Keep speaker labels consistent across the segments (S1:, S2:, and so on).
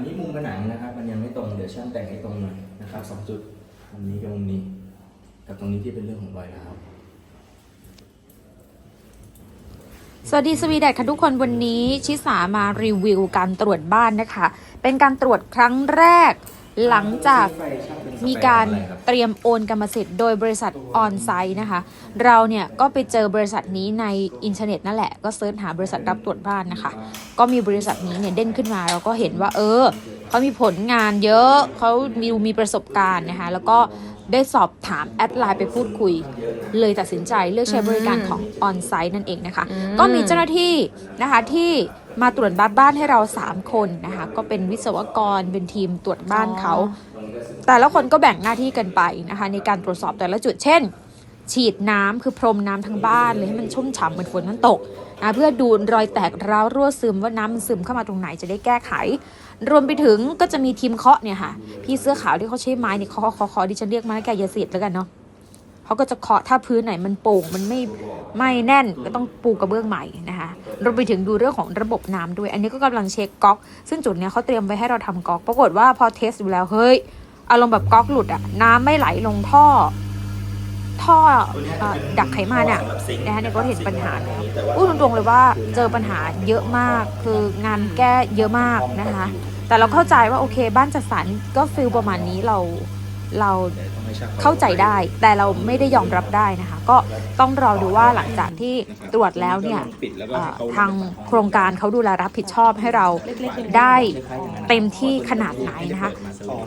S1: นนี้มุมผนังนะครับ มันยังไม่ตรงเดี๋ยวช่างแต่งให้ตรงหน่อยนะครับสองจุดมุมนี้กับมุมนี้กับตรงนี้ที่เป็นเรื่องของรอยร้าว
S2: สวัสดีสวีเดตค่ะทุกคนวันนี้ชิสามารีวิวการตรวจบ้านนะคะ เป็นการตรวจครั้งแรกหลังจาก มีการเตรียมโอนกรรมสิทธิ์โดยบริษัทออนไซต์นะคะ เราเนี่ยก็ไปเจอบริษัทนี้ในอินเทอร์เน็ตนั่นแหละ ก็เซิร์ชหาบริษัทรับตรวจบ้านนะคะ ก็มีบริษัทนี้เนี่ยเด้นขึ้นมา เราก็เห็นว่า เออเขามีผลงานเยอะเขามีมีประสบการณ์นะคะ แล้วก็ได้สอบถามแอดไลน์ไปพูดคุย เลยตัดสินใจเลือกใช้บริการของออนไซต์นั่นเองนะคะ ก็มีเจ้าหน้าที่นะคะที่ มาตรวจบ้านบ้านให้เรา 3 คนนะคะ ก็เป็นวิศวกรเป็นทีมตรวจบ้านเขา แต่ละคนก็แบ่งหน้าที่กันไปนะคะ ในการตรวจสอบแต่ละจุดเช่น ฉีดน้ำคือพรมน้ำทั้งบ้านเลยให้มันชุ่มฉ่ำเหมือนฝนมันตกนะเพื่อดูรอยแตกร้าวรั่วซึมว่าน้ำมันซึมเข้ามาตรงไหนจะได้แก้ไข รวมไปถึงก็จะมีทีมเคาะเนี่ยค่ะ พี่เสื้อขาวที่เขาใช้ไม้เนี่ยเคาะเคาะเคาะดิฉันเรียกไม้แกยาเสียดแล้วกันเนาะ เขาก็จะเคาะถ้าพื้นไหนมันโป่งมันไม่ไม่แน่นก็ต้องปูกระเบื้องใหม่นะคะรวมไปถึงดูเรื่องของระบบน้ำด้วย อันนี้ก็กำลังเช็คก๊อก ซึ่งจุดเนี้ยเขาเตรียมไว้ให้เราทำก๊อกปรากฏว่าพอเทสดูแล้วเฮ้ยอารมณ์แบบก๊อกหลุดอะน้ำไม่ไหลลงท่อท่อเอ่อดักไขมันอะนะคะเนี่ยก็เห็นปัญหาแล้วพูดตรงๆเลยว่าเจอปัญหาเยอะมากคืองานแก้เยอะมากนะคะ แต่เราเข้าใจว่าโอเค บ้านจัดสรรก็ฟิลประมาณนี้เรา เราเข้าใจได้ แต่เราไม่ได้ยอมรับได้นะคะ ก็ต้องรอดูว่าหลังจากที่ตรวจแล้วเนี่ยเอ่อทางโครงการเขาดูแลรับผิดชอบให้เราได้เต็มที่ขนาดไหนนะคะ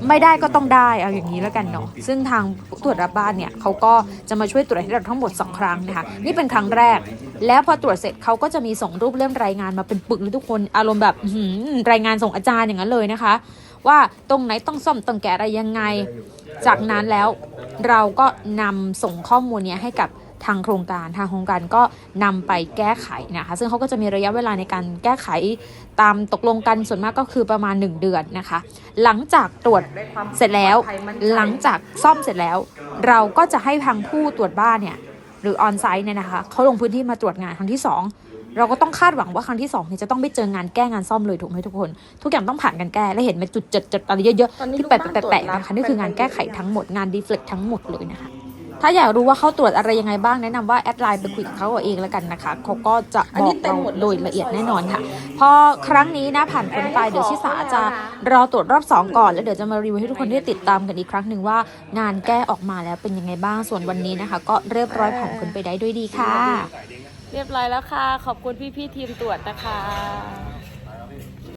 S2: ไม่ได้ก็ต้องได้เอาอย่างนี้แล้วกันเนาะซึ่งทางผู้ตรวจรับบ้านเนี่ยเขาก็จะมาช่วยตรวจให้เราทั้งหมด 2 ครั้งนะคะนี่เป็นครั้งแรก แล้วพอตรวจเสร็จเขาก็จะมีส่งรูปเล่มรายงานมาเป็นปึกเลยทุกคนอารมณ์แบบอื้อหือรายงานส่งอาจารย์อย่างนั้นเลยนะคะ ว่าตรงไหนต้องซ่อมต้องแก้อะไรยังไง จากนั้นแล้วเราก็นำส่งข้อมูลนี้ให้กับทางโครงการทางโครงการก็นำไปแก้ไขนะคะซึ่งเขาก็จะมีระยะเวลาในการแก้ไขตามตกลงกันส่วนมากก็คือประมาณ 1 เดือนนะคะ หลังจากตรวจเสร็จแล้ว หลังจากซ่อมเสร็จแล้ว เราก็จะให้ทางผู้ตรวจบ้านเนี่ยหรือออนไซต์เนี่ยนะคะเขาลงพื้นที่มาตรวจงานครั้งที่ 2 เราก็ต้องคาดหวังว่าครั้งที่2เนี่ยจะต้องไม่เจองานแก้งานซ่อมเลยถูกไหมทุกคน ทุกอย่างต้องผ่านการแก้และเห็นเป็นจุดจดจดอะไรเยอะ
S3: ตอนนี้
S2: ๆที่
S3: ลูก
S2: แปะ
S3: บ้าน
S2: แปะ
S3: ตรวจ
S2: แปะ
S3: รับ
S2: นะคะนี่คืองานแก้ไขทั้งหมดงานดีเฟล็กทั้งหมดเลยนะคะ ถ้าอยากรู้ว่าเขาตรวจอะไรยังไงบ้างแนะนำว่าแอดไลน์ไปคุยกับเขาเอาเองแล้วกันนะคะเขาก็จะ
S3: อัน
S2: บอ
S3: นี้
S2: ก
S3: เต็ม
S2: เรา
S3: หมด
S2: โดยละเอียดแน่นอนค่ะ พอครั้งนี้นะผ่านพ้นไปเดี๋ยวชิสาจะรอตรวจรอบ 2 ก่อน แล้วเดี๋ยวจะมารีวิวให้ทุกคนได้ติดตามกันอีกครั้งหนึ่งว่างานแก้ออกมาแล้วเป็นยังไงบ้างส่วนวันนี้นะคะ ก็เรียบร้อยผ่านพ้นไปได้ด้วยดีค่ะ
S3: เรียบร้อยแล้วค่ะ ขอบคุณพี่ๆทีมตรวจนะคะ